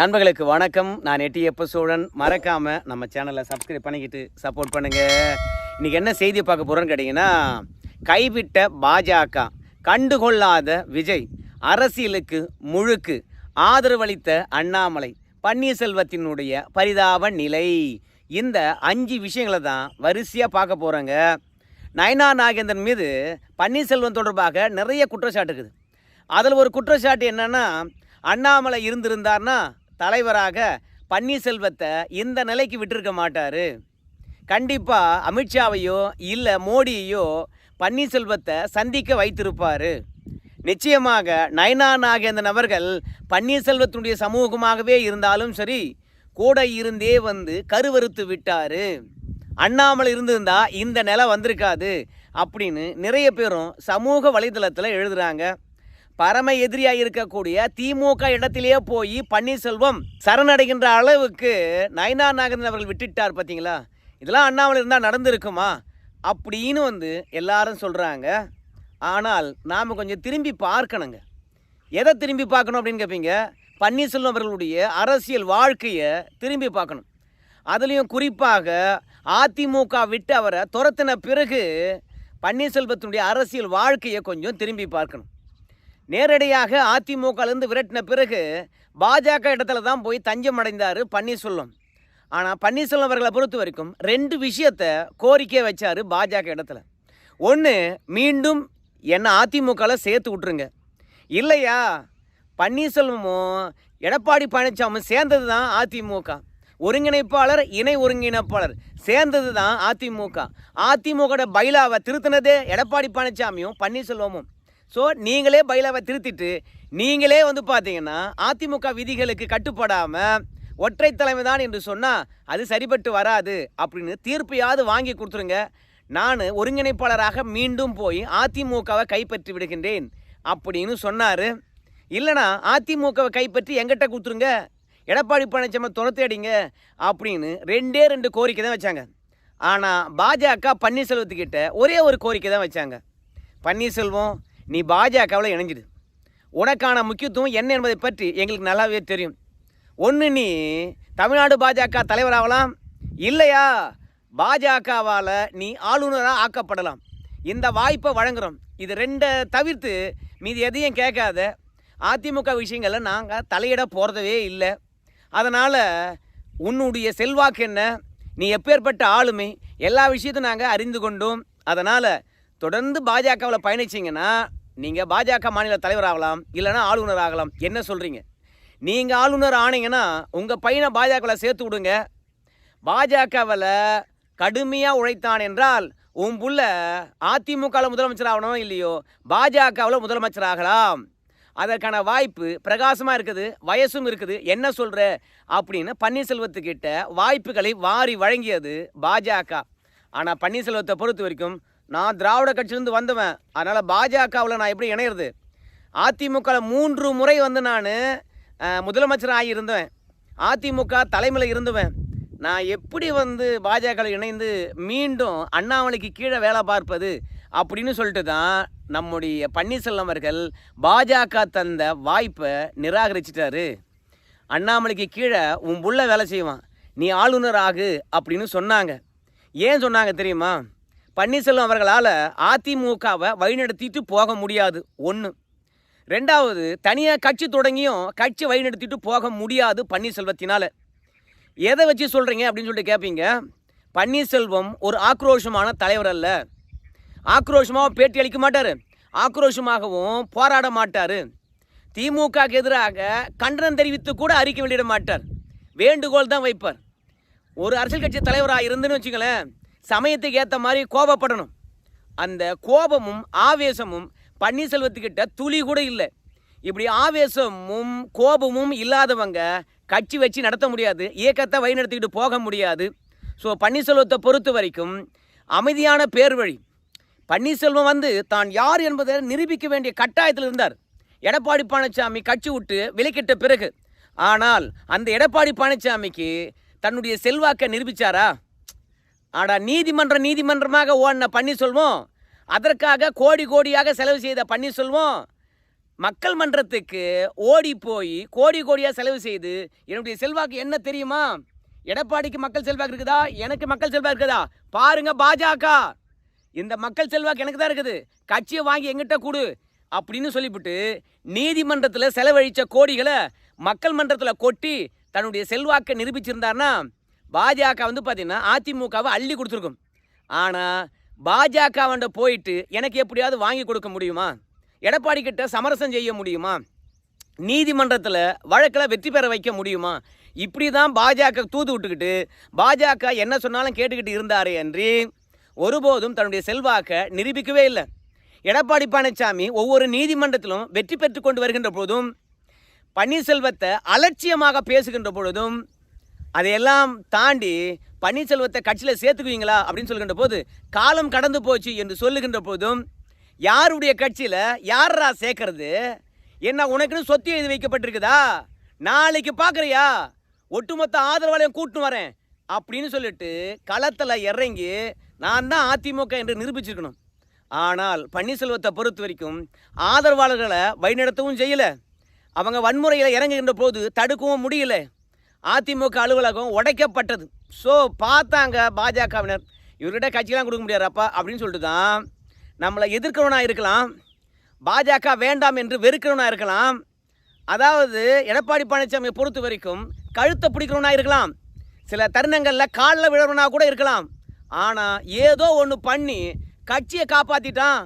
நண்பர்களுக்கு வணக்கம். நான் எட்டியப்ப சோழன். மறக்காம நம்ம சேனலை சப்ஸ்கிரைப் பண்ணிக்கிட்டு சப்போர்ட் பண்ணுங்க. இன்னைக்கு என்ன செய்தி பார்க்க போறோன்னு கேட்டிங்கன்னா கைவிட்ட பாஜக கண்டுகொள்ளாத விஜய் அரசியலுக்கு முழுக்கு ஆதரவளித்த அண்ணாமலை பன்னீர்செல்வத்தினுடைய பரிதாப நிலை. இந்த அஞ்சு விஷயங்களை தான் வரிசையாக பார்க்க போகிறோங்க நயனா நாகேந்திரன் மீது பன்னீர்செல்வம் தொடர்பாக நிறைய குற்றச்சாட்டு இருக்குது. அதில் ஒரு குற்றச்சாட்டு என்னன்னா அண்ணாமலை இருந்திருந்தார்னா தலைவராக பன்னீர்செல்வத்தை இந்த நிலைக்கு விட்டிருக்க மாட்டார். கண்டிப்பாக அமித்ஷாவையோ இல்லை மோடியையோ பன்னீர்செல்வத்தை சந்திக்க வைத்திருப்பார். நிச்சயமாக நயனா நாகேந்திரன் அவர்கள் பன்னீர்செல்வத்தினுடைய சமூகமாகவே இருந்தாலும் சரி கூட இருந்தே வந்து கருவறுத்து விட்டார். அண்ணாமலை இருந்திருந்தா இந்த நிலை வந்திருக்காது அப்படின்னு நிறைய பேரும் சமூக வலைதளத்தில் எழுதுகிறாங்க பரம எதிரியாக இருக்கக்கூடிய திமுக இடத்திலேயே போய் பன்னீர்செல்வம் சரணடைகின்ற அளவுக்கு நயனா நாகரன் அவர்கள் விட்டுட்டார் பார்த்தீங்களா இதெல்லாம் அண்ணாமலை இருந்தால் நடந்திருக்குமா? அப்படின்னு வந்து எல்லாரும் சொல்கிறாங்க ஆனால் நாம் கொஞ்சம் திரும்பி பார்க்கணுங்க. எதை திரும்பி பார்க்கணும் அப்படின்னு கேட்பீங்க பன்னீர்செல்வம் அவர்களுடைய அரசியல் வாழ்க்கையை திரும்பி பார்க்கணும். அதுலேயும் குறிப்பாக அதிமுக விட்டு அவரை துரத்தின பிறகு பன்னீர்செல்வத்தினுடைய அரசியல் வாழ்க்கையை கொஞ்சம் திரும்பி பார்க்கணும். நேரடியாக அதிமுகலேருந்து விரட்டின பிறகு பாஜக இடத்துல தான் போய் தஞ்சம் அடைந்தார் பன்னீர்செல்வம். ஆனால் பன்னீர்செல்வம் அவர்களை பொறுத்த வரைக்கும் ரெண்டு விஷயத்தை கோரிக்கை வச்சார் பாஜக இடத்துல. ஒன்று மீண்டும் என்னை அதிமுகவில் சேர்த்து விட்ருங்க இல்லையா? பன்னீர்செல்வமும் எடப்பாடி பழனிசாமி சேர்ந்தது தான் அதிமுக. ஒருங்கிணைப்பாளர் இணை ஒருங்கிணைப்பாளர் சேர்ந்தது தான் அதிமுக. அதிமுக பைலாவை திருத்தினதே எடப்பாடி பழனிசாமியும் பன்னீர்செல்வமும். ஸோ நீங்களே பைலாவை திருத்திட்டு நீங்களே வந்து பார்த்தீங்கன்னா அதிமுக விதிகளுக்கு கட்டுப்படாமல் ஒற்றை தலைமை தான் என்று சொன்னால் அது சரிப்பட்டு வராது அப்படின்னு தீர்ப்பையாவது வாங்கி கொடுத்துருங்க. நான் ஒருங்கிணைப்பாளராக மீண்டும் போய் அதிமுகவை கைப்பற்றி விடுகின்றேன் அப்படின்னு சொன்னார். இல்லைனா அதிமுகவை கைப்பற்றி எங்கிட்ட கொடுத்துருங்க? எடப்பாடி பழனிசாமி துரத்தி அடிங்க அப்படின்னு ரெண்டே ரெண்டு கோரிக்கை தான் வச்சாங்க. ஆனால் பாஜக பன்னீர்செல்வத்துக்கிட்ட ஒரே ஒரு கோரிக்கை தான் வச்சாங்க. பன்னீர்செல்வம் நீ பாஜகவில் இணைஞ்சிடு. உனக்கான முக்கியத்துவம் என்ன என்பதை பற்றி எங்களுக்கு நல்லாவே தெரியும். ஒன்று நீ தமிழ்நாடு பாஜக தலைவராகலாம் இல்லையா? பாஜகவால் நீ ஆளுநராக ஆக்கப்படலாம். இந்த வாய்ப்பை வழங்குறோம். இது ரெண்டை தவிர்த்து மீதி எதையும் கேட்காத. அதிமுக விஷயங்களில் நாங்கள் தலையிட போகிறதவே இல்லை. அதனால் உன்னுடைய செல்வாக்கு என்ன? நீ எப்பேற்பட்ட ஆளுமை? எல்லா விஷயத்தையும் நாங்கள் அறிந்து கொண்டோம். அதனால் தொடர்ந்து பாஜகவில் பயணிச்சிங்கன்னா நீங்கள் பாஜக மாநில தலைவர் ஆகலாம் இல்லைனா ஆளுநர் ஆகலாம். என்ன சொல்கிறீங்க நீங்கள் ஆளுநர் ஆனீங்கன்னா உங்கள் பையனை பாஜகவில் சேர்த்து விடுங்க. பாஜகவில் கடுமையாக உழைத்தான் என்றால் உன் புள்ள அதிமுகவில் முதலமைச்சர் ஆகணும் இல்லையோ பாஜகவில் முதலமைச்சர் ஆகலாம். அதற்கான வாய்ப்பு பிரகாசமாக இருக்குது வயசும் இருக்குது. என்ன சொல்கிற அப்படின்னு பன்னீர்செல்வத்துக்கிட்ட வாய்ப்புகளை வாரி வழங்கியது பாஜக. ஆனால் பன்னீர்செல்வத்தை பொறுத்த வரைக்கும் நான் திராவிட கட்சியிலேருந்து வந்தவன். அதனால் பாஜகவில் நான் எப்படி இணையிறது? அதிமுகவில் மூன்று முறை வந்து நான் முதலமைச்சராக இருந்தேன் அதிமுக தலைமையில் இருந்துவேன். நான் எப்படி வந்து பாஜகவில் இணைந்து மீண்டும் அண்ணாமலைக்கு கீழே வேலை பார்ப்பது அப்படின்னு சொல்லிட்டு தான் நம்முடைய பன்னீர்செல்வம் அவர்கள் பாஜக தந்த வாய்ப்பை நிராகரிச்சிட்டாரு. அண்ணாமலைக்கு கீழே உன் புள்ள வேலை செய்வான். நீ ஆளுநர் ஆகு அப்படின்னு சொன்னாங்க. ஏன் சொன்னாங்க தெரியுமா? பன்னீர்செல்வம் அவர்களால் அதிமுகவை வழிநடத்திட்டு போக முடியாது. ஒன்று ரெண்டாவது தனியாக கட்சி தொடங்கியும் கட்சி வழிநடத்திட்டு போக முடியாது பன்னீர்செல்வத்தினால். எதை வச்சு சொல்கிறீங்க அப்படின்னு சொல்லிட்டு கேட்பீங்க பன்னீர்செல்வம் ஒரு ஆக்ரோஷமான தலைவர் அல்ல. ஆக்ரோஷமாக பேட்டி அளிக்க மாட்டார். ஆக்ரோஷமாகவும் போராட மாட்டார். திமுகக்கு எதிராக கண்டனம் தெரிவித்து கூட அறிக்கை வெளியிட மாட்டார். வேண்டுகோள் தான் வைப்பார். ஒரு அரசியல் கட்சி தலைவராக இருந்துன்னு வச்சுங்களேன் சமயத்துக்கு ஏற்ற மாதிரி கோபப்படணும். அந்த கோபமும் ஆவேசமும் பன்னீர்செல்வத்துக்கிட்ட துளி கூட இல்லை. இப்படி ஆவேசமும் கோபமும் இல்லாதவங்க கட்சி வச்சு நடத்த முடியாது. இயக்கத்தை வழிநடத்திக்கிட்டு போக முடியாது. ஸோ பன்னீர்செல்வத்தை பொறுத்த வரைக்கும் அமைதியான பேர் வழி. பன்னீர்செல்வம் வந்து தான் யார் என்பதை நிரூபிக்க வேண்டிய கட்டாயத்தில் இருந்தார். எடப்பாடி பழனிசாமி கட்சி விட்டு விலக்கிட்ட பிறகு. ஆனால் அந்த எடப்பாடி பழனிசாமிக்கு தன்னுடைய செல்வாக்கை நிரூபிச்சாரா? ஆடா நீதிமன்றம் நீதிமன்றமாக ஓடின பன்னீர்செல்வம் அதற்காக கோடி கோடியாக செலவு செய்த பன்னீர்செல்வம் மக்கள் மன்றத்துக்கு ஓடி போய் கோடி கோடியாக செலவு செய்து என்னுடைய செல்வாக்கு என்ன தெரியுமா? எடப்பாடிக்கு மக்கள் செல்வாக்கு இருக்குதா? எனக்கு மக்கள் செல்வாக்கு இருக்குதா? பாருங்க பாஜக. இந்த மக்கள் செல்வாக்கு எனக்கு தான் இருக்குது. கட்சியை வாங்கி எங்கிட்ட கொடு அப்படின்னு சொல்லிவிட்டு நீதிமன்றத்தில் செலவழித்த கோடிகளை மக்கள் மன்றத்தில் கொட்டி தன்னுடைய செல்வாக்கை நிரூபிச்சிருந்தாருன்னா பாஜக வந்து பார்த்தீங்கன்னா அதிமுகவை அள்ளி கொடுத்துருக்கும். ஆனால் பாஜகவண்ட போயிட்டு எனக்கு எப்படியாவது வாங்கி கொடுக்க முடியுமா? எடப்பாடி கிட்ட சமரசம் செய்ய முடியுமா? நீதிமன்றத்தில் வழக்கில் வெற்றி பெற வைக்க முடியுமா? இப்படி தான் பாஜக தூது விட்டுக்கிட்டு பாஜக என்ன சொன்னாலும் கேட்டுக்கிட்டு இருந்தாரே அன்றி ஒருபோதும் தன்னுடைய செல்வாக்கை நிரூபிக்கவே இல்லை. எடப்பாடி பழனிசாமி ஒவ்வொரு நீதிமன்றத்திலும் வெற்றி பெற்று கொண்டு வருகின்ற போதும் பன்னீர்செல்வத்தை அலட்சியமாக பேசுகின்ற பொழுதும் அதையெல்லாம் தாண்டி பன்னீர்செல்வத்தை கட்சியில் சேர்த்துக்குவீங்களா அப்படின்னு சொல்கின்ற போது காலம் கடந்து போச்சு என்று சொல்லுகின்ற போதும் யாருடைய கட்சியில் யாரா சேர்க்கறது? என்ன உனக்குன்னு சொத்து எழுதி வைக்கப்பட்டிருக்குதா? நாளைக்கு பார்க்குறியா ஒட்டுமொத்த ஆதரவாளையும் கூட்டின்னு வரேன் அப்படின்னு சொல்லிட்டு களத்தில் இறங்கி நான் தான் அதிமுக என்று நிரூபிச்சிருக்கணும். ஆனால் பன்னீர்செல்வத்தை பொறுத்த வரைக்கும் ஆதரவாளர்களை வழிநடத்தவும் செய்யலை. அவங்க வன்முறையில் இறங்குகின்ற போது தடுக்கவும் முடியலை. அதிமுக அலுவலகம் உடைக்கப்பட்டது. ஸோ பார்த்தாங்க பாஜகவினர். இவர்கிட்ட கட்சியெல்லாம் கொடுக்க முடியாதுப்பா அப்படின்னு சொல்லிட்டு தான் நம்மளை எதிர்க்கிறவனா இருக்கலாம் பாஜக வேண்டாம் என்று வெறுக்கிறவனா இருக்கலாம். அதாவது எடப்பாடி பழனிசாமியை பொறுத்த வரைக்கும் கழுத்தை பிடிக்கிறவனா இருக்கலாம். சில தருணங்களில் காலில் விழுறவனா கூட இருக்கலாம். ஆனால் ஏதோ ஒன்று பண்ணி கட்சியை காப்பாற்றிட்டான்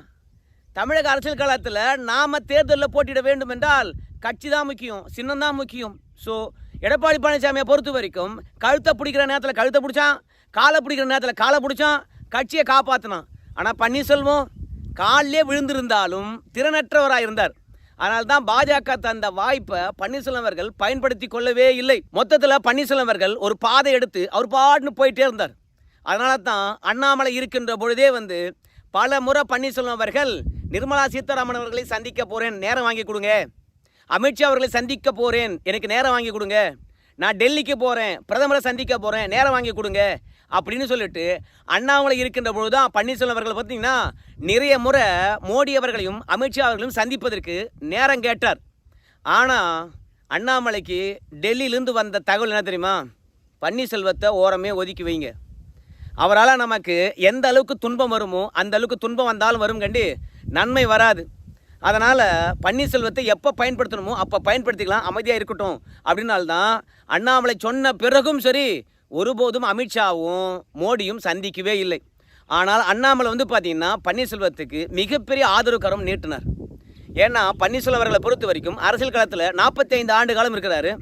தமிழக அரசியல் காலத்தில் நாம் தேர்தலில் போட்டியிட வேண்டும் என்றால் கட்சி தான் முக்கியம் சின்னம் தான் முக்கியம். ஸோ எடப்பாடி பழனிசாமியை பொறுத்த வரைக்கும் கழுத்தை பிடிக்கிற நேரத்தில் கழுத்தை பிடிச்சான் காலை பிடிக்கிற நேரத்தில் காலை பிடிச்சான் கட்சியை காப்பாற்றினான் ஆனால் பன்னீர்செல்வம் காலிலே விழுந்திருந்தாலும் திறனற்றவராக இருந்தார். அதனால தான் பாஜக தந்த வாய்ப்பை பன்னீர்செல்வம் அவர்கள் பயன்படுத்தி கொள்ளவே இல்லை. மொத்தத்தில் பன்னீர்செல்வம் அவர்கள் ஒரு பாதை எடுத்து அவர் பாட்டுன்னு போயிட்டே இருந்தார். அதனால தான் அண்ணாமலை இருக்கின்ற பொழுதே வந்து பல முறை பன்னீர்செல்வம் அவர்கள் நிர்மலா சீதாராமன் அவர்களை சந்திக்க போகிறேன் நேரம் வாங்கி கொடுங்க. அமித்ஷா அவர்களை சந்திக்க போகிறேன் எனக்கு நேரம் வாங்கி கொடுங்க. நான் டெல்லிக்கு போகிறேன் பிரதமரை சந்திக்க போகிறேன் நேரம் வாங்கி கொடுங்க. அப்படின்னு சொல்லிட்டு அண்ணாமலை இருக்கின்ற பொழுது தான் பன்னீர்செல்வம் அவர்களை பார்த்தீங்கன்னா நிறைய முறை மோடி அவர்களையும் அமித்ஷா அவர்களையும் சந்திப்பதற்கு நேரம் கேட்டார். ஆனால் அண்ணாமலைக்கு டெல்லியிலேருந்து வந்த தகவல் என்ன தெரியுமா? பன்னீர்செல்வத்தை ஓரமே ஒதுக்கி வைங்க. அவரால் நமக்கு எந்த அளவுக்கு துன்பம் வருமோ அந்த அளவுக்கு துன்பம் வந்தாலும் வரும் கண்டி நன்மை வராது. அதனால் பன்னீர்செல்வத்தை எப்போ பயன்படுத்தணுமோ அப்போ பயன்படுத்திக்கலாம். அமைதியாக இருக்கட்டும். அப்படின்னால்தான் அண்ணாமலை சொன்ன பிறகும் சரி ஒருபோதும் அமித்ஷாவும் மோடியும் சந்திக்கவே இல்லை. ஆனால் அண்ணாமலை வந்து பார்த்திங்கன்னா பன்னீர்செல்வத்துக்கு மிகப்பெரிய ஆதரவுக்கரம் நீட்டினார். ஏன்னா பன்னீர்செல்வம் அவர்களை பொறுத்த வரைக்கும் அரசியல் காலத்தில் நாற்பத்தைந்து ஆண்டு காலம் இருக்கிறாரு.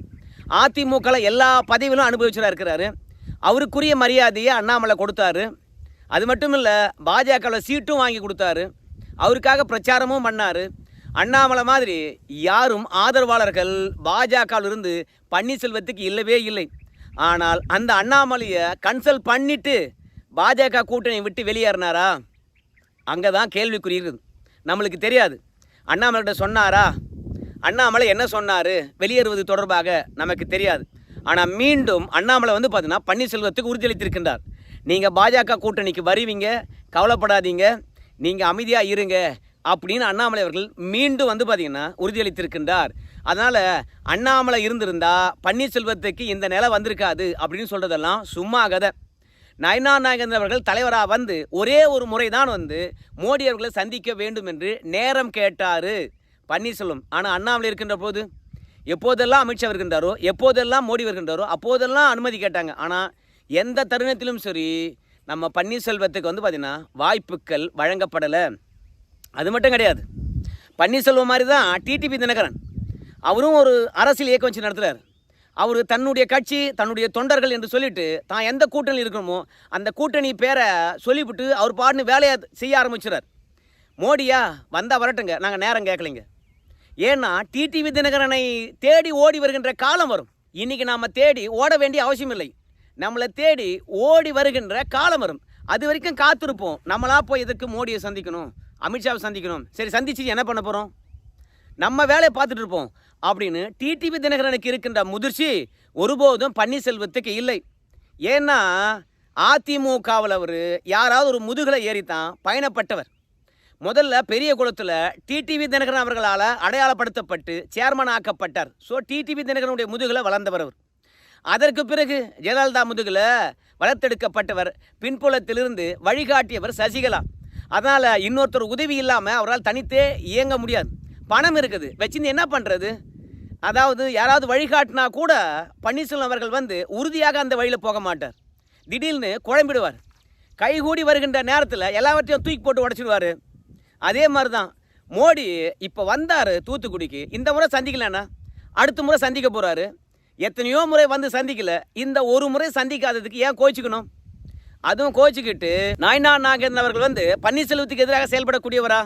அதிமுகவில் எல்லா பதவிகளும் அனுபவிச்சராக இருக்கிறாரு. அவருக்குரிய மரியாதையை அண்ணாமலை கொடுத்தாரு. அது மட்டும் இல்லை பாஜகவில் சீட்டும் வாங்கி கொடுத்தாரு. அவருக்காக பிரச்சாரமும் பண்ணார். அண்ணாமலை மாதிரி யாரும் ஆதரவாளர்கள் பாஜகவிலிருந்து பன்னீர்செல்வத்துக்கு இல்லவே இல்லை. ஆனால் அந்த அண்ணாமலையை கன்சல்ட் பண்ணிவிட்டு பாஜக கூட்டணி விட்டு வெளியேறினாரா? அங்கே தான் கேள்விக்குறி இருக்குது. நம்மளுக்கு தெரியாது. அண்ணாமலைகிட்ட சொன்னாரா? அண்ணாமலை என்ன சொன்னார்? வெளியேறுவது தொடர்பாக நமக்கு தெரியாது. ஆனால் மீண்டும் அண்ணாமலை வந்து பார்த்தீங்கன்னா பன்னீர்செல்வத்துக்கு உறுதியளித்திருக்கின்றார். நீங்கள் பாஜக கூட்டணிக்கு வருவீங்க கவலைப்படாதீங்க. நீங்கள் அமைதியாக இருங்க அப்படின்னு அண்ணாமலை அவர்கள் மீண்டும் வந்து பார்த்தீங்கன்னா உறுதியளித்திருக்கின்றார். அதனால் அண்ணாமலை இருந்திருந்தா பன்னீர்செல்வத்துக்கு இந்த நிலை வந்திருக்காது அப்படின்னு சொல்கிறதெல்லாம் சும்மா கதை. நயனா நாகேந்திரன் அவர்கள் தலைவராக வந்து ஒரே ஒரு முறை தான் வந்து மோடி அவர்களை சந்திக்க வேண்டும் என்று நேரம் கேட்டார் பன்னீர்செல்வம். ஆனால் அண்ணாமலை இருக்கின்ற போது எப்போதெல்லாம் அமித்ஷா இருக்கின்றாரோ எப்போதெல்லாம் மோடி வருகின்றாரோ அப்போதெல்லாம் அனுமதி கேட்டாங்க. ஆனால் எந்த தருணத்திலும் சரி நம்ம பன்னீர்செல்வத்துக்கு வந்து பார்த்திங்கன்னா வாய்ப்புகள் வழங்கப்படலை. அது மட்டும் கிடையாது. பன்னீர்செல்வம் மாதிரி தான் டிடிபி தினகரன். அவரும் ஒரு அரசியல் இயக்கம் வச்சு நடத்துகிறார் அவர் தன்னுடைய கட்சி தன்னுடைய தொண்டர்கள் என்று சொல்லிட்டு தான் எந்த கூட்டணி இருக்கணுமோ அந்த கூட்டணி பேரை சொல்லிவிட்டு அவர் பாடுன்னு வேலையை செய்ய ஆரம்பிச்சிடார் மோடியா வந்தால் வரட்டுங்க. நாங்கள் நேரம் கேட்கலைங்க. ஏன்னா டிடிவி தினகரனை தேடி ஓடி வருகின்ற காலம் வரும். இன்றைக்கி நாம் தேடி ஓட வேண்டிய அவசியம் இல்லை நம்மளை தேடி ஓடி வருகின்ற காலம் வரும். அது வரைக்கும் காத்திருப்போம். நம்மளா போய் எதுக்கு மோடியை சந்திக்கணும்? அமித்ஷாவை சந்திக்கணும். சரி சந்திச்சு என்ன பண்ண போகிறோம் நம்ம வேலையை பார்த்துட்டு இருப்போம். அப்படின்னு டிடிவி தினகரனுக்கு இருக்கின்ற முதிர்ச்சி ஒருபோதும் பன்னீர்செல்வத்துக்கு இல்லை. ஏன்னா அதிமுகவில் அவர் யாராவது ஒரு முதுகலை ஏறித்தான் பயணப்பட்டவர். முதல்ல பெரிய குளத்தில் டிடிவி தினகரன் அவர்களால் அடையாளப்படுத்தப்பட்டு சேர்மன் ஆக்கப்பட்டார். ஸோ டிடிவி தினகரனுடைய முதுகில் வளர்ந்தவர் அவர். அதற்கு பிறகு ஜெயலலிதா முதுகில் வளர்த்தெடுக்கப்பட்டவர் பின்புலத்திலிருந்து வழிகாட்டியவர் சசிகலா. அதனால் இன்னொருத்தர் உதவி இல்லாமல் அவரால் தனித்தே இயங்க முடியாது. பணம் இருக்குது. வச்சிருந்து என்ன பண்ணுறது அதாவது யாராவது வழிகாட்டினா கூட பன்னீர்செல்வம் அவர்கள் வந்து உறுதியாக அந்த வழியில் போக மாட்டார். திடீர்னு குழம்பிடுவார். கைகூடி வருகின்ற நேரத்தில் எல்லாவற்றையும் தூக்கி போட்டு உடச்சிடுவார். அதே மாதிரி தான் மோடி இப்போ வந்தார் தூத்துக்குடிக்கு. இந்த முறை சந்திக்கலண்ணா அடுத்த முறை சந்திக்க போகிறாரு எத்தனையோ முறை வந்து சந்திக்கல. இந்த ஒரு முறை சந்திக்காததுக்கு ஏன் கோச்சிக்கணும் அதுவும் கோச்சிக்கிட்டு நயனா நாகேந்திரன் அவர்கள் வந்து பன்னீர்செல்வத்துக்கு எதிராக செயல்படக்கூடியவரா?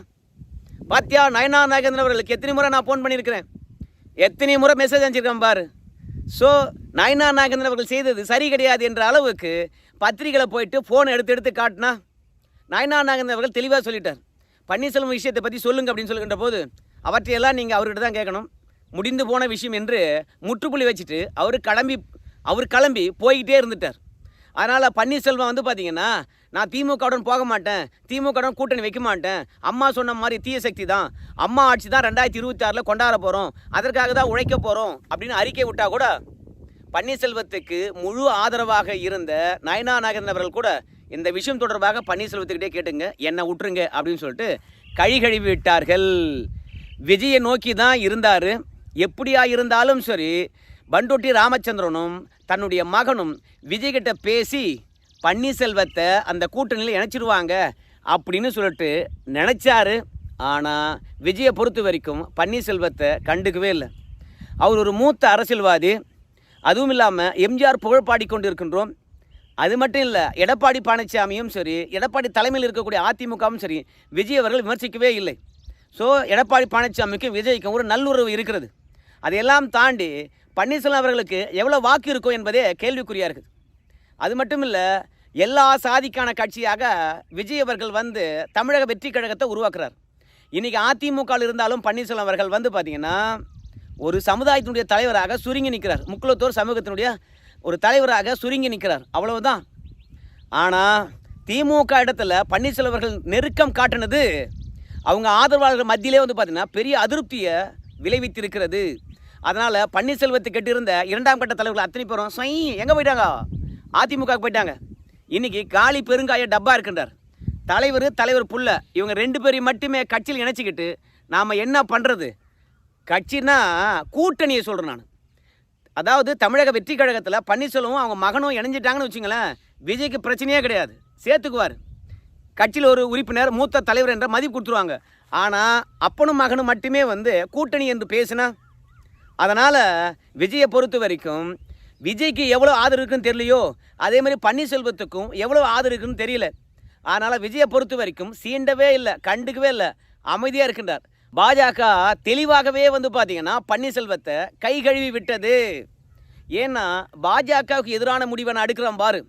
பாத்தியா நயனா நாகேந்திரன் அவர்களுக்கு எத்தனை முறை நான் ஃபோன் பண்ணியிருக்கிறேன்? எத்தனை முறை மெசேஜ் அனுப்பிச்சிருக்கேன் பாரு. ஸோ நயனா நாகேந்திரன் அவர்கள் செய்தது சரி கிடையாது என்ற அளவுக்கு பத்திரிகையில் போயிட்டு ஃபோன் எடுத்து எடுத்து காட்டினா நயனா நாகேந்திரன் அவர்கள் தெளிவாக சொல்லிட்டார். பன்னீர்செல்வம் விஷயத்தை பற்றி சொல்லுங்க அப்படின்னு சொல்லுகின்ற போது அவற்றையெல்லாம் நீங்கள் அவர்கிட்ட தான் கேட்கணும். முடிந்து போன விஷயம் என்று முற்றுப்புள்ளி வச்சுட்டு அவர் கிளம்பி அவர் கிளம்பி போய்கிட்டே இருந்துட்டார். அதனால் பன்னீர்செல்வம் வந்து பார்த்தீங்கன்னா நான் திமுகவுடன் போக மாட்டேன் திமுகவுடன் கூட்டணி வைக்க மாட்டேன் அம்மா சொன்ன மாதிரி தீய சக்தி தான் அம்மா ஆட்சி தான் ரெண்டாயிரத்தி இருபத்தி ஆறில் கொண்டாட போகிறோம் அதற்காக தான் உழைக்க போகிறோம் அப்படின்னு அறிக்கை விட்டால் கூட பன்னீர்செல்வத்துக்கு முழு ஆதரவாக இருந்த நயனா நாகேந்திரன் அவர்கள் கூட இந்த விஷயம் தொடர்பாக பன்னீர்செல்வத்துக்கிட்டே கேட்டுங்க என்னை விட்டுருங்க அப்படின்னு சொல்லிட்டு கழி கழுவி விட்டார்கள். விஜயை நோக்கி தான் இருந்தார். எப்படியா இருந்தாலும் சரி பண்டோட்டி ராமச்சந்திரனும் தன்னுடைய மகனும் விஜய்கிட்ட பேசி பன்னீர்செல்வத்தை அந்த கூட்டணியில் இணைச்சிருவாங்க அப்படின்னு சொல்லிட்டு நினச்சாரு. ஆனால் விஜயை பொறுத்த வரைக்கும் பன்னீர்செல்வத்தை கண்டுக்கவே இல்லை. அவர் ஒரு மூத்த அரசியல்வாதி. அதுவும் இல்லாமல் எம்ஜிஆர் புகழ் பாடிக்கொண்டு இருக்கின்றோம் அது மட்டும் இல்லை எடப்பாடி பழனிசாமியும் சரி எடப்பாடி தலைமையில் இருக்கக்கூடிய அதிமுகவும் சரி விஜய் அவர்கள் விமர்சிக்கவே இல்லை. ஸோ எடப்பாடி பழனிசாமிக்கும் விஜய்க்கும் ஒரு நல்லுறவு இருக்கிறது. அதையெல்லாம் தாண்டி பன்னீர்செல்வம் அவர்களுக்கு எவ்வளோ வாக்கு இருக்கும் என்பதே கேள்விக்குறியாக இருக்குது. அது மட்டும் இல்லை எல்லா சாதிக்கான கட்சியாக விஜய் அவர்கள் வந்து தமிழக வெற்றி கழகத்தை உருவாக்குறார். இன்றைக்கி அதிமுகவில் இருந்தாலும் பன்னீர்செல்வம் அவர்கள் வந்து பார்த்திங்கன்னா ஒரு சமுதாயத்தினுடைய தலைவராக சுருங்கி நிற்கிறார். முக்குலத்தோர் சமூகத்தினுடைய ஒரு தலைவராக சுருங்கி நிற்கிறார். அவ்வளவுதான். ஆனால் திமுக இடத்துல பன்னீர்செல்வம் அவர்கள் நெருக்கம் காட்டினது அவங்க ஆதரவாளர்கள் மத்தியிலே வந்து பார்த்திங்கன்னா பெரிய அதிருப்தியை விளைவித்திருக்கிறது. அதனால் பன்னீர்செல்வத்தை கெட்டிருந்த இரண்டாம் கட்ட தலைவர்கள் அத்தனை பேரும் சொய் எங்கே போயிட்டாங்க? அதிமுகவுக்கு போயிட்டாங்க. இன்றைக்கி காலி பெருங்காய டப்பா இருக்கின்றார். தலைவர் தலைவர் புள்ள இவங்க ரெண்டு பேரையும் மட்டுமே கட்சியில் இணைச்சிக்கிட்டு நாம் என்ன பண்ணுறது கட்சினா கூட்டணியை சொல்கிறேன் நான். அதாவது தமிழக வெற்றி கழகத்தில் பன்னீர்செல்வமும் அவங்க மகனும் இணைஞ்சிட்டாங்கன்னு வச்சுங்களேன் விஜய்க்கு பிரச்சனையே கிடையாது. சேர்த்துக்குவார். கட்சியில் ஒரு உறுப்பினர் மூத்த தலைவர் என்ற மதிப்பு கொடுத்துருவாங்க. ஆனால் அப்பனும் மகனும் மட்டுமே வந்து கூட்டணி என்று பேசினா? அதனால் விஜயை பொறுத்த வரைக்கும் விஜய்க்கு எவ்வளோ ஆதரவு இருக்குன்னு தெரியலையோ அதே மாதிரி பன்னீர்செல்வத்துக்கும் எவ்வளோ ஆதரவு இருக்குன்னு தெரியல. அதனால் விஜயை பொறுத்த வரைக்கும் சீண்டவே இல்லை கண்டுக்கவே இல்லை அமைதியாக இருக்கின்றார். பாஜக தெளிவாகவே வந்து பார்த்தீங்கன்னா பன்னீர்செல்வத்தை கை கழுவி விட்டது. ஏன்னா பாஜகவுக்கு எதிரான முடிவை நான் எடுக்கிறேன் பாரு.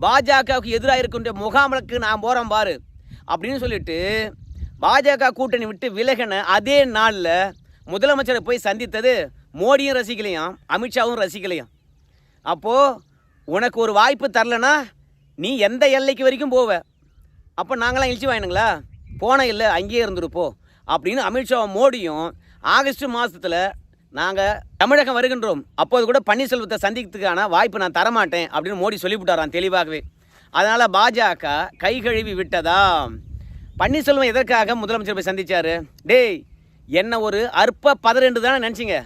பாஜகவுக்கு எதிராக இருக்கின்ற முகாமலுக்கு நான் போகிறேன் பாரு. அப்படின்னு சொல்லிட்டு பாஜக கூட்டணி விட்டு விலகின அதே நாளில் முதலமைச்சரை போய் சந்தித்தது மோடியும் ரசிக்கலையாம் அமித்ஷாவும் ரசிக்கலையாம் அப்போது உனக்கு ஒரு வாய்ப்பு தரலனா நீ எந்த எல்லைக்கு வரைக்கும் போவ? அப்போ நாங்களாம் இழிச்சு வாங்கினுங்களா? போன இல்லை அங்கேயே இருந்துருப்போ. அப்படின்னு அமித்ஷாவும் மோடியும் ஆகஸ்ட் மாதத்தில் நாங்கள் தமிழகம் வருகின்றோம். அப்போது கூட பன்னீர்செல்வத்தை சந்திக்கிறதுக்கான வாய்ப்பு நான் தரமாட்டேன் அப்படின்னு மோடி சொல்லிவிட்டாரான் தெளிவாகவே. அதனால் பாஜக கை கழுவி விட்டதா? பன்னீர்செல்வம் எதற்காக முதலமைச்சர் போய் சந்தித்தார் டேய் என்ன ஒரு அற்ப பதர் என்று தானே நினச்சிங்க?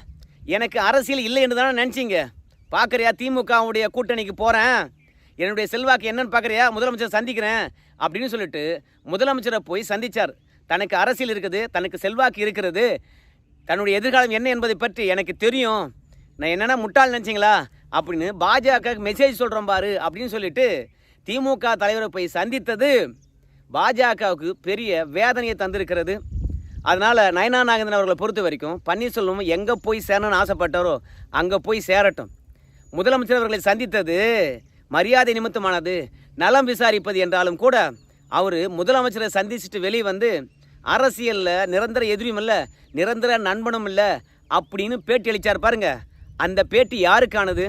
எனக்கு அரசியல் இல்லை என்று தானே நினச்சிங்க? பார்க்குறியா திமுகவுடைய கூட்டணிக்கு போகிறேன் என்னுடைய செல்வாக்கு என்னன்னு பார்க்குறியா முதலமைச்சர் சந்திக்கிறேன் அப்படின்னு சொல்லிட்டு முதலமைச்சரை போய் சந்திச்சார். தனக்கு அரசியல் இருக்குது தனக்கு செல்வாக்கு இருக்கிறது. தன்னுடைய எதிர்காலம் என்ன என்பதை பற்றி எனக்கு தெரியும். நான் என்னென்னா முட்டாள் நினச்சிங்களா? அப்படின்னு பாஜக மெசேஜ் சொல்கிறோம் பாரு அப்படின்னு சொல்லிட்டு திமுக தலைவரை போய் சந்தித்தது பாஜகவுக்கு பெரிய வேதனையை தந்திருக்கிறது. அதனால் நயனா நாகேந்திரன் அவர்களை பொறுத்த வரைக்கும் பன்னீர்செல்வம் எங்கே போய் சேரணும்னு ஆசைப்பட்டாரோ அங்கே போய் சேரட்டும். முதலமைச்சர் அவர்களை சந்தித்தது மரியாதை நிமித்தமானது நலம் விசாரிப்பது என்றாலும் கூட அவர் முதலமைச்சரை சந்திச்சுட்டு வெளியே வந்து அரசியலில் நிரந்தர எதிரியும் இல்லை நிரந்தர நண்பனும் இல்லை அப்படின்னு பேட்டி அளித்தார் பாருங்க. அந்த பேட்டி யாருக்கானது?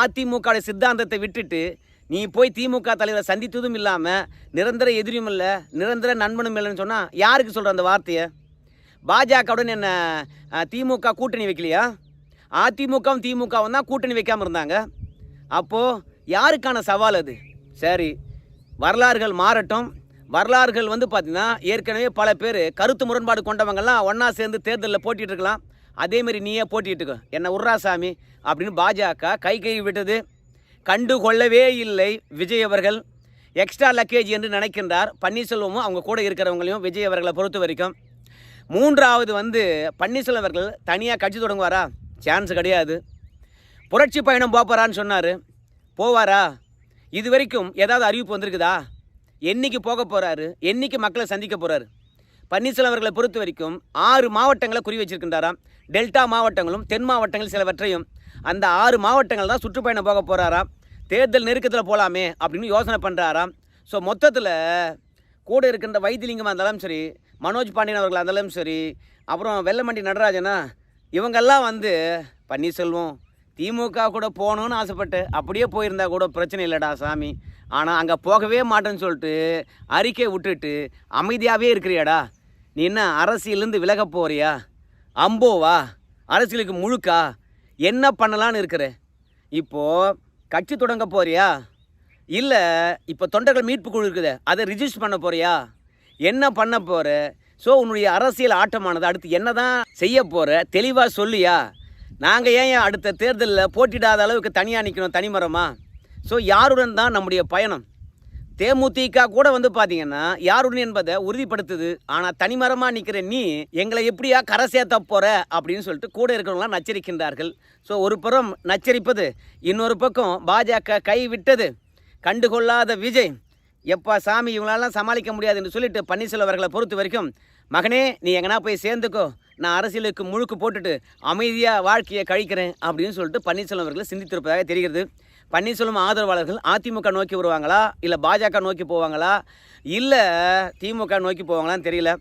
அதிமுக சித்தாந்தத்தை விட்டுட்டு நீ போய் திமுக தலைவரை சந்தித்ததும் இல்லாமல் நிரந்தர எதிரியும் இல்லை நிரந்தர நண்பனும் இல்லைன்னு சொன்னால் யாருக்கு சொல்கிற அந்த வார்த்தையை? பாஜகவுடன் என்ன திமுக கூட்டணி வைக்கலையா? அதிமுகவும் திமுகவும் தான் கூட்டணி வைக்காமல் இருந்தாங்க. அப்போது யாருக்கான சவால் அது? சரி வரலாறுகள் மாறட்டும். வரலாறுகள் வந்து பார்த்திங்கன்னா ஏற்கனவே பல பேர் கருத்து முரண்பாடு கொண்டவங்கெல்லாம் ஒன்றா சேர்ந்து தேர்தலில் போட்டிகிட்டு இருக்கலாம். அதேமாரி நீயே போட்டிகிட்டு இருக்க. என்ன உர்ராசாமி அப்படின்னு பாஜக கை கை விட்டது. கண்டு கொள்ளவே இல்லை விஜய் அவர்கள். எக்ஸ்ட்ரா லக்கேஜ் என்று நினைக்கின்றார். பன்னீர்செல்வமும் அவங்க கூட இருக்கிறவங்களையும் விஜய் அவர்களை பொறுத்த வரைக்கும். மூன்றாவது வந்து பன்னீர்செல்வம் அவர்கள் தனியாக கட்சி தொடங்குவாரா? சான்ஸ் கிடையாது. புரட்சி பயணம் போப்பாரான்னு சொன்னார். போவாரா? இது வரைக்கும் ஏதாவது அறிவிப்பு வந்திருக்குதா? என்னைக்கு போக போகிறாரு என்னைக்கு மக்களை சந்திக்க போகிறாரு பன்னீர்செல்வம் அவர்களை பொறுத்த வரைக்கும் ஆறு மாவட்டங்களை குறி வச்சிருக்கின்றாராம். டெல்டா மாவட்டங்களும் தென் மாவட்டங்கள் சிலவற்றையும் அந்த ஆறு மாவட்டங்கள் தான் சுற்றுப்பயணம் போக போகிறாராம் தேர்தல் நெருக்கத்தில் போகலாமே அப்படின்னு யோசனை பண்ணுறாராம் ஸோ மொத்தத்தில் கூட இருக்கின்ற வைத்திலிங்கமாக இருந்தாலும் சரி மனோஜ் பாண்டியன் அவர்களாக இருந்தாலும் சரி அப்புறம் வெள்ளமண்டி நடராஜனா இவங்கெல்லாம் வந்து பன்னீர்செல்வம் திமுக கூட போகணும்னு ஆசைப்பட்டு அப்படியே போயிருந்தா கூட பிரச்சனை இல்லைடா சாமி. ஆனால் அங்கே போகவே மாட்டேன்னு சொல்லிட்டு அறிக்கை விட்டுட்டு அமைதியாகவே இருக்கிறியாடா. நீ என்ன அரசியலேருந்து விலக போறியா? அம்போவா? அரசியலுக்கு முழுக்கா? என்ன பண்ணலான்னு இருக்கிற? இப்போது கட்சி தொடங்க போறியா? இல்லை இப்போ தொண்டர்கள் மீட்பு குழு இருக்குது. அதை ரிஜிஸ்டர் பண்ண போறியா? என்ன பண்ண போகிற ஸோ உன்னுடைய அரசியல் ஆட்டமானது. அடுத்து என்ன தான் செய்ய போகிற தெளிவாக சொல்லியா? நாங்கள் ஏன் அடுத்த தேர்தலில் போட்டியிடாத அளவுக்கு தனியாக நிற்கணும் தனிமரமா ஸோ யாருடன் தான் நம்முடைய பயணம்? தேமுதிக கூட வந்து பார்த்தீங்கன்னா யாருடன் என்பதை உறுதிப்படுத்துது. ஆனால் தனிமரமாக நிற்கிற நீ எங்களை எப்படியா கரை சேர்த்த போகிற அப்படின்னு சொல்லிட்டு கூட இருக்கிறவங்களாம் நச்சரிக்கின்றார்கள். ஸோ ஒரு புறம் நச்சரிப்பது இன்னொரு பக்கம் பாஜக கை விட்டது. கண்டுகொள்ளாத விஜய். எப்பா சாமி இவங்களெல்லாம் சமாளிக்க முடியாது என்று சொல்லிட்டு பன்னீர்செல்வம் அவர்களை பொறுத்த வரைக்கும் மகனே நீ எங்கனா போய் சேர்ந்துக்கோ. நான் அரசியலுக்கு முழுக்கு போட்டுட்டு அமைதியாக வாழ்க்கையை கழிக்கிறேன் அப்படின்னு சொல்லிட்டு பன்னீர்செல்வம் அவர்களை சிந்தித்திருப்பதாக தெரிகிறது. பன்னீர்செல்வம் ஆதரவாளர்கள் அதிமுக நோக்கி வருவாங்களா? இல்லை பாஜக நோக்கி போவாங்களா? இல்லை திமுக நோக்கி போவாங்களான்னு தெரியல.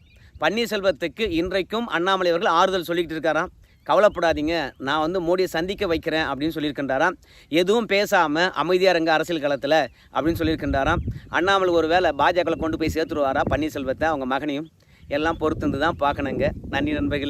பன்னீர்செல்வத்துக்கு இன்றைக்கும் அண்ணாமலை அவர்கள் ஆறுதல் சொல்லிக்கிட்டு இருக்காராம். கவலைப்படாதீங்க நான் வந்து மோடியை சந்திக்க வைக்கிறேன் அப்படின்னு சொல்லியிருக்கின்றாராம். எதுவும் பேசாமல் அமைதியாக இருங்க அரசியல் களத்தில் அப்படின்னு சொல்லியிருக்கின்றாராம். அண்ணாமலை ஒரு வேளை பாஜகவில் கொண்டு போய் சேர்த்துருவாரா பன்னீர்செல்வத்தை அவங்க மகனையும்? எல்லாம் பொறுத்திருந்து தான் பார்க்கணுங்க. நன்றி நண்பர்களே.